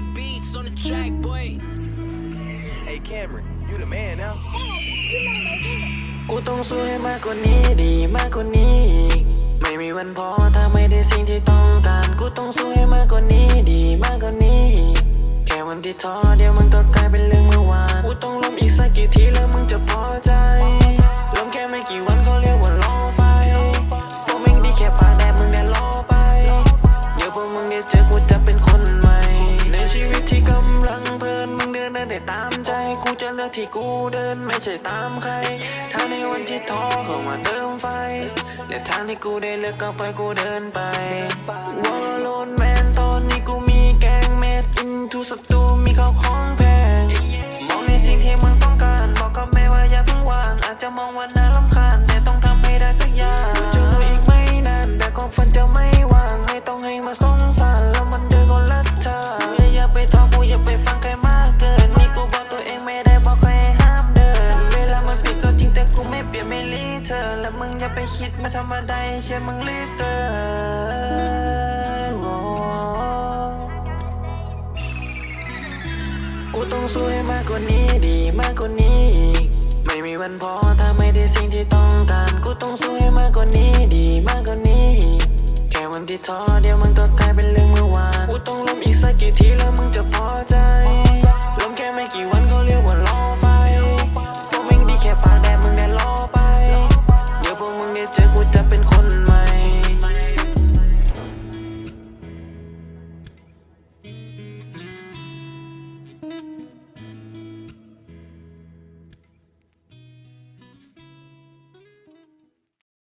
make beats on the track, boy. Hey Cameron, you the man now. กูต้องสู้ให้มากกว่านี้ดีมากกว่านี้อีกไม่มีวันพอถ้าไม่ได้สิ่งที่ต้องการ กูต้องสู้ให้มากกว่านี้ดีมากกว่านี้อีกแค่วันที่ท้อ ใจกูจะเลือกที่กูเดินไม่ใช่ตามใครถ้าในวันที่ท้อเข้ามาเติมไฟและทางที่กูได้เลือกก็ไปกูเดินไปวอลโลนแมนตอนนี้กูมีแกงเม็ดอินทูสตูมีข้าวของแพงมองในสิ่งที่มึงต้องการบอกกับแม่ว่าอย่าเพิ่งวางอาจจะมองว่า ธอ แล้วมึงอย่าไปคิดมาทำอะไรเชื่อมึงรีบเกินโอ้กูต้องสู้ให้มากกว่านี้ดีมากกว่านี้อีกไม่มีวันพอถ้าไม่ได้สิ่งที่ต้องการ กูต้องสู้ให้มากกว่านี้ดีมากกว่านี้แค่วันที่ท้อ Bye.